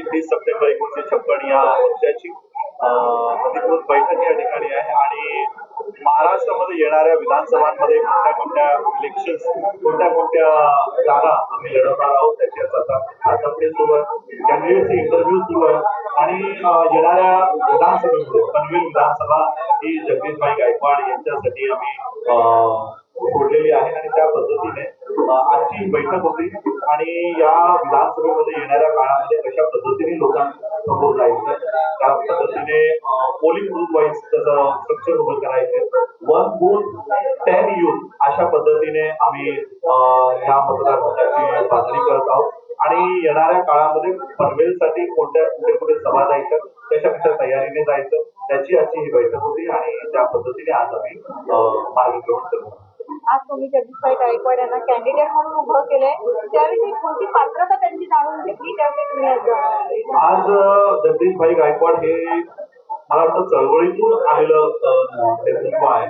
तीस सप्टेंबर एकोणीसशे छप्पन या वर्षाची अधिकृत बैठक या ठिकाणी आहे आणि महाराष्ट्रामध्ये येणाऱ्या विधानसभांमध्ये कोणत्या कोणत्या इलेक्शन्स कोणत्या कोणत्या जागा आम्ही लढवणार आहोत त्याची आता आतापर्यंत सुरू आहे. कॅन्डिडेटचे इंटरव्ह्यू सुरू आहे. आणि येणाऱ्या विधानसभेमध्ये पनवेल विधानसभा ही जगदीशभाई गायकवाड यांच्यासाठी आम्ही सोडलेली आहे आणि त्या पद्धतीने आजची बैठक होती आणि या विधानसभेमध्ये येणाऱ्या काळामध्ये कशा पद्धतीने लोकांसमोर जायचं त्या पद्धतीने पोलिंग बूथ वाईज त्याचं स्ट्रक्चर उभं करायचे वन बूथ टेन युथ अशा पद्धतीने आम्ही या ह्या मतदारसंघाची बांधणी करत आहोत. आणि येणाऱ्या काळामध्ये पनवेलसाठी कोणत्या कुठे कुठे सभा जायचं कशा कशा तयारीने जायचं त्याची आजची ही बैठक होती आणि त्या पद्धतीने आज आम्ही मार्गक्रमण करतो आज तुम्ही जगदीशभाई गायकवाड यांना कॅन्डिडेट म्हणून उभं केलंय. त्यावेळी कोणती पात्रता त्यांची जाणून घेतली? त्यावेळी तुम्ही आज, जगदीशभाई गायकवाड हे मला वाटतं चळवळीतून आलेलं नेतृत्व आहे.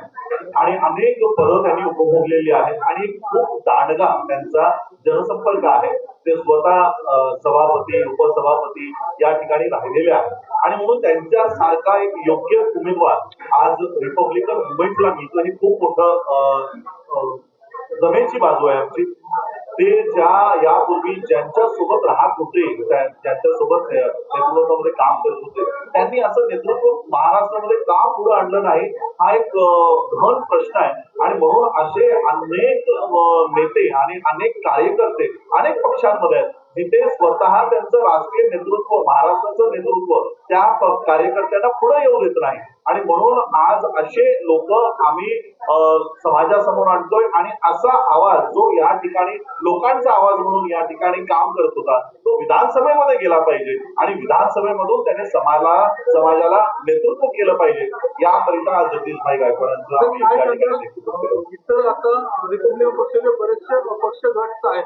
आणि अनेक पदं त्यांनी उपभोगलेली आहेत आणि खूप दांडगा त्यांचा जनसंपर्क आहे. ते स्वतः सभापती उपसभापती या ठिकाणी राहिलेले आहेत. आणि म्हणून त्यांच्यासारखा एक योग्य उमेदवार आज रिपब्लिकन मुवमेंटला मिळतो ही खूप मोठं जमेची बाजू आहे आमची. ते ज्या यापूर्वी ज्यांच्या सोबत राहत होते ज्यांच्या सोबत नेतृत्वामध्ये काम करत होते त्यांनी असं नेतृत्व महाराष्ट्रामध्ये का पुढे आणलं नाही? हा एक घन प्रश्न आहे. आणि म्हणून असे अनेक नेते आणि अनेक कार्यकर्ते अनेक पक्षांमध्ये आहेत. जिथे स्वतः त्यांचं राष्ट्रीय नेतृत्व महाराष्ट्राचं नेतृत्व त्या कार्यकर्त्यांना पुढे येऊ देत नाही. आणि म्हणून आज असे लोक आम्ही समाजासमोर आणतोय आणि असा आवाज जो या ठिकाणी लोकांचा आवाज म्हणून या ठिकाणी काम करत होता तो विधानसभेमध्ये गेला पाहिजे. आणि विधानसभेमधून त्याने समाजाला समाजाला नेतृत्व केलं पाहिजे. याकरिता आज जगदीशभाई गायकवाडांचं. इतर आता रिपब्लिकन पक्षाचे बरेचसे पक्ष गट आहेत.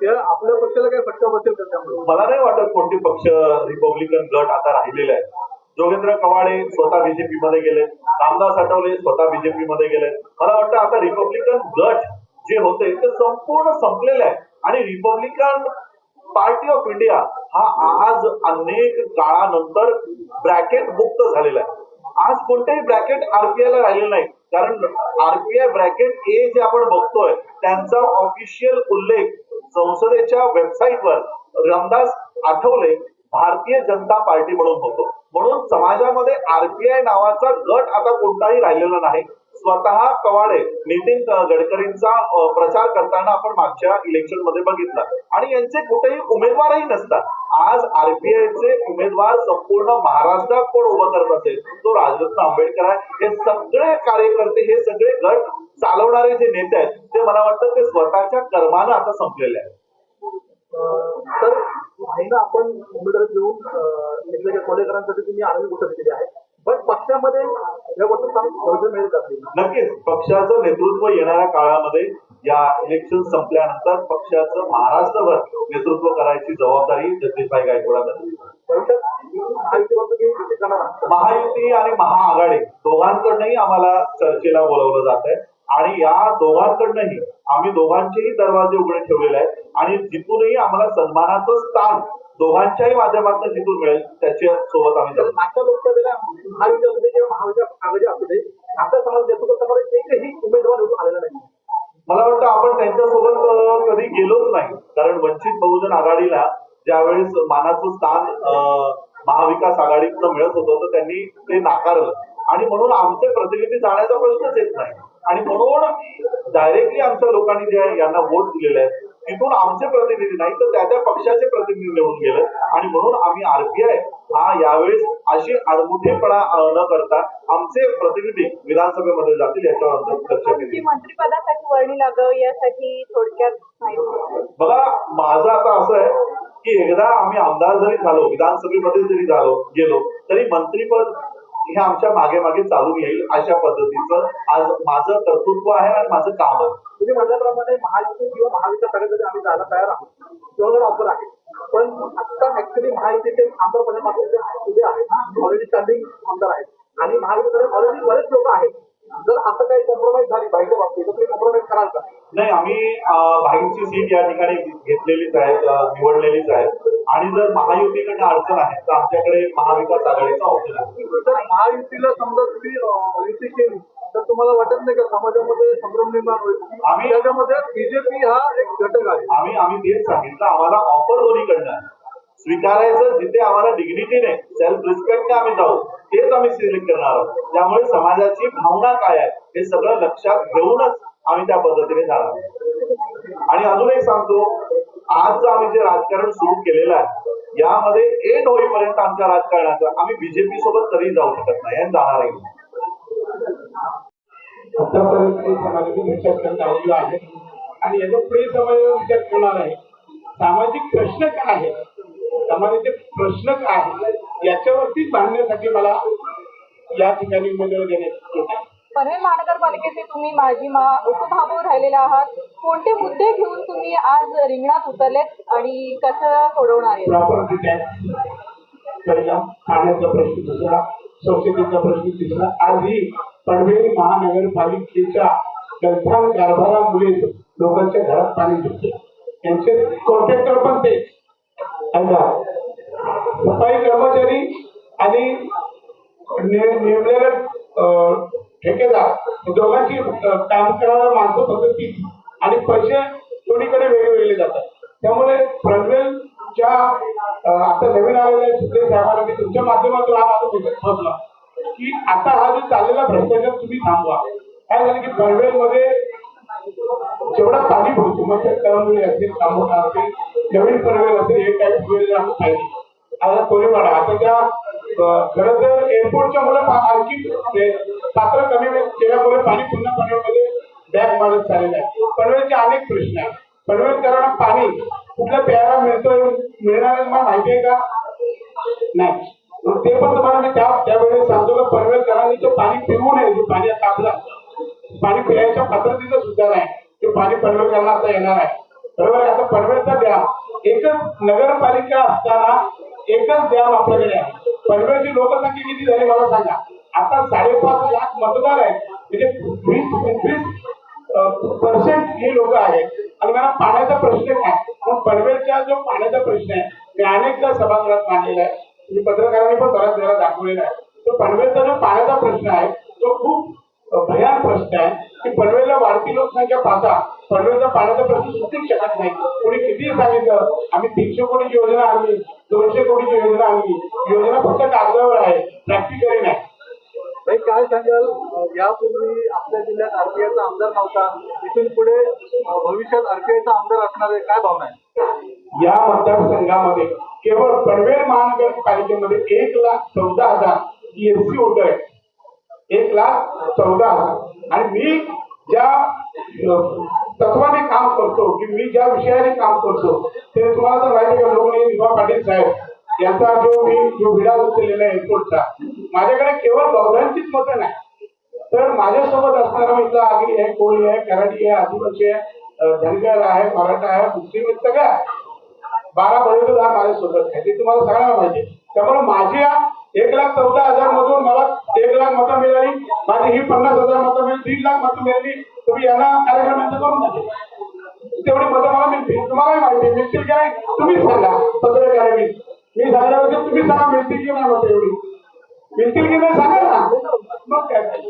ते आपल्या पक्षाला काय फटका बसेल का त्यामुळे मला नाही वाटत कोणते पक्ष रिपब्लिकन गट आता राहिलेले आहेत. जोगेंद्र कवाडे स्वतः बीजेपी मध्ये गेले. रामदास आठवले स्वतः बीजेपी मध्ये गेले. मला वाटतं आता रिपब्लिकन गट जे होते ते संपूर्ण संपलेले आहे आणि रिपब्लिकन पार्टी ऑफ इंडिया हा आज अनेक काळानंतर ब्रॅकेट मुक्त झालेला आहे. आज कोणतेही ब्रॅकेट आरपीआय ला राहिले नाही कारण आरपीआय ब्रॅकेट ए जे आपण बघतोय त्यांचा ऑफिशियल उल्लेख संसदेच्या वेबसाईटवर रामदास आठवले भारतीय जनता पार्टी म्हणून होतो. म्हणून समाजामध्ये आरपीआय नावाचा गट आता कोणताही राहिलेला नाही. स्वतः कवाडे नितीन गडकरींचा प्रचार करताना आपण मागच्या इलेक्शनमध्ये बघितला. आणि यांचे कुठेही उमेदवारही नसतात. आज आरपीआयचे उमेदवार संपूर्ण महाराष्ट्रात कोण उभं करत असेल? तो राजरत्न आंबेडकर आहे. हे सगळे कार्यकर्ते हे सगळे गट चालवणारे जे नेते आहेत ते मला वाटतं ते स्वतःच्या कर्मानं आता संपलेले आहेत. तर महिना आपण उमेदवारी घेऊन अं, एकमेकांच्या कोलेकरांसाठी तुम्ही आर्मी घोषणा केली आहे. पण पक्षामध्ये या गोष्टी? नक्कीच. पक्षाचं नेतृत्व येणाऱ्या काळामध्ये या इलेक्शन संपल्यानंतर पक्षाचं महाराष्ट्रभर नेतृत्व करायची जबाबदारी जगदीशभाई गायकवाडांना महायुती आणि महाआघाडी दोघांकडनंही आम्हाला चर्चेला बोलवलं जात आहे. आणि या दोघांकडनंही आम्ही दोघांचेही दरवाजे उघडे ठेवलेले आहेत. आणि जिथूनही आम्हाला सन्मानाचं स्थान दोघांच्याही माध्यमातून जिथून मिळेल त्याच्या सोबत आम्ही तर जाऊ. मागच्या लोकसभेला असू दे नेतृत्व एकही उमेदवार आलेला नाही मला वाटतं आपण त्यांच्यासोबत कधी गेलोच नाही. कारण वंचित बहुजन आघाडीला ज्यावेळेस मानाचं स्थान महाविकास आघाडीतनं मिळत होतं तर त्यांनी ते नाकारलं. आणि म्हणून आमचे प्रतिनिधी जाण्याचा प्रश्नच येत नाही. आणि म्हणून डायरेक्टली आमच्या लोकांनी जे आहे यांना वोट दिलेले आहेत. तिथून आमचे प्रतिनिधी नाही तर त्या त्या पक्षाचे प्रतिनिधी निवडून गेले. आणि म्हणून आम्ही आरपीआय हा यावेळेस अशी आडमुठेपणा अं, न करता आमचे प्रतिनिधी विधानसभेमध्ये जातील याच्यावर आमचं चर्चा केली. मंत्रिपदासाठी वर्णी लागावं यासाठी थोडक्यात बघा माझं आता असं आहे की एकदा आम्ही आमदार जरी झालो विधानसभेमध्ये जरी झालो गेलो तरी मंत्रीपद हे आमच्या मागे मागे चालून येईल अशा पद्धतीचं आज माझं कर्तृत्व आहे आणि माझं काम आहे. तुम्ही म्हटल्याप्रमाणे महायुती किंवा महाविकास आघाडीमध्ये आम्ही जायला तयार आहोत. तेवढं ऑफर आहे. पण आता ऍक्च्युली महायुतीचे आमदार पदासाठी उभे आहेत ऑलरेडी स्टँडिंग आमदार आहेत. आणि महाविकास ऑलरेडी बरेच लोक आहेत. जर असं काही कॉम्प्रोमाइज झाली बाईच्या बाबतीत तर तुम्ही कॉम्प्रोमाइज कराल का? नाही आम्ही भाईंची सीट या ठिकाणी घेतलेलीच आहे निवडलेलीच आहे. आणि जर महायुतीकडनं अडचण आहे तर आमच्याकडे महाविकास आघाडीचा ऑप्शन आहे. जर महायुतीला समजा तुम्ही अं, युती केली तर तुम्हाला वाटत नाही का समाजामध्ये संभ्रम निर्माण होईल? आम्ही- त्याच्यामध्ये बीजेपी हा एक घटक आहे. आम्ही आम्ही तेच सांगितलं. आम्हाला ऑफर दोन्हीकडनं आहे. स्वीकारायचं जिथे आम्हाला डिग्निटीने सेल्फ रिस्पेक्टने आम्ही जाऊ तेच आम्ही सिलेक्ट करणार आहोत. त्यामुळे समाजाची भावना काय आहे हे सगळं लक्षात घेऊनच आम्ही त्या पद्धतीने जाणार आणि अजून एक सांगतो आज आम्ही जे राजकारण सुरू केलेलं आहे यामध्ये एंड होईपर्यंत आमच्या राजकारणाचं आम्ही बीजेपी सोबत कधी जाऊ शकत नाही आणि जाणारही नाही. आतापर्यंत समाजाचा विचार करत आलेलो आहे. आणि याच्यापुढे समाजाचा विचार करणार आहे. सामाजिक प्रश्न काय आहेत? समाजाचे प्रश्न काय आहेत? याच्यावरती भांडण्यासाठी मला या ठिकाणी उमेदवार देण्यात येत आहे. पनवेल महानगरपालिकेचे तुम्ही माजी मा उपमहापौर राहिलेले आहात. कोणते मुद्दे घेऊन तुम्ही आज रिंगणात उतरलेत आणि कसं सोडवणार आहे प्रॉपर्टी टॅक्स पहिला पाण्याचा प्रश्न दुसरा संसदेचा प्रश्न तिसरा आजही पनवेल महानगरपालिकेच्या गलथान कारभारामुळे लोकांच्या घरात पाणी घुसते त्यांचे कॉन्ट्रॅक्टर पण ते? सफाई कर्मचारी आणि ने- नेमलेले ठेकेदार दोघांची काम करणारा माणसं फक्त तीच. आणि पैसे दोन्हीकडे वेगवेगळे जातात. त्यामुळे पनवेलच्या आता नवीन आलेल्या सुप्रीम साहेबांना मी तुमच्या माध्यमातून हा माझा मेसेज की आता हा जो चाललेला भ्रष्टाचार तुम्ही थांबवा. काय झालं की पनवेलमध्ये जेवढा पाणी भरतो मग शेतकऱ्यांमुळे असेल तांबोटा असेल नवीन पनवेल असेल हे काही वेळ आम्ही पाहिजे आता कोरेवाडा आता त्या खरं तर एअरपोर्टच्या मुळे आणखी पात्र कमी केल्यामुळे पाणी पुन्हा पनवेलमध्ये बॅग मारत चाललेलं आहे. पनवेलचे अनेक प्रश्न आहेत. पनवेलकरांना पाणी कुठलं प्यायला मिळतोय मिळणार मला माहिती आहे का? नाही. ते पण तुम्हाला मी त्या त्यावेळेस सांगतो का पनवेलकरांनी ते पाणी पिऊ नये जे पाणी आता पाणी पिण्याच्या पद्धतीचं सुद्धा नाही ते पाणी पनवेलकरांना आता येणार आहे. बरोबर आता पनवेलचा डॅम एकच नगरपालिका असताना एकच डॅम आपल्याकडे आहे. पनवेलची लोकसंख्या किती झाली मला सांगा. आता साडेपाच लाख मतदार आहेत. म्हणजे वीस पंचवीस पर्सेंट हे लोक आहेत. आणि मला पाण्याचा प्रश्न काय पण पनवेलचा जो पाण्याचा प्रश्न आहे मी अनेकदा सभागृहात मांडलेला आहे. मी पत्रकारांनी पण बऱ्याच वेळा दाखवलेला आहे. तो पनवेलचा जो पाण्याचा प्रश्न आहे तो खूप भयानक प्रश्न आहे की पनवेलला वाढती लोकसंख्या पाहता पनवेलचा पाण्याचा प्रश्न सुटूच शकत नाही. कोणी किती सांगितलं? आम्ही तीनशे कोटीची योजना आणली दोनशे कोटीची योजना आणली. योजना फक्त कागदावर आहे प्रॅक्टिकली नाही. भाई काय सांगाल? यापूर्वी आपल्या जिल्ह्यात आरपीआयचा आमदार नव्हता. इथून पुढे भविष्यात आरपीआयचा आमदार असणार आहे काय भावना आहे? या मतदारसंघामध्ये केवळ पनवेल महानगरपालिकेमध्ये एक लाख चौदा हजार एससी वोटर आहेत. एक लाख चौदा हजार. आणि मी ज्या तत्वाने काम करतो की मी ज्या विषयाने काम करतो ते तुम्हाला तर माहिती आहे का लोकनेते विभा पाटील साहेब यांचा जो मी जो विडा उचललेला आहे एअरपोर्टचा माझ्याकडे केवळ दोघांचीच मतं नाही. तर माझ्यासोबत असणारा मित्र आगरी आहे कोळी आहे कराडी आहे आदिवासी आहे धनगर आहे मराठा आहे मुस्लिम आहे सगळं आहे. बारा हा माझ्यासोबत आहे. ते तुम्हाला सगळ्यांना माहिती त्यामुळे माझ्या एक लाख चौदा हजार मधून मला एक लाख मतं मिळाली माझी ही पन्नास हजार मतं मिळाली दीड लाख मतं मिळाली. तुम्ही यांना कार्यक्रमांचं करून टाकेल तेवढी मतं मला मिळतील. तुम्हाला माहिती मिळतील की तुम्हीच सांगा. पत्रकारांनी. मी सांगण्यापेक्षा तुम्ही सांगा मिळतील की नाही मतं एवढी? मिळतील की नाही सांगा ना. मग काय?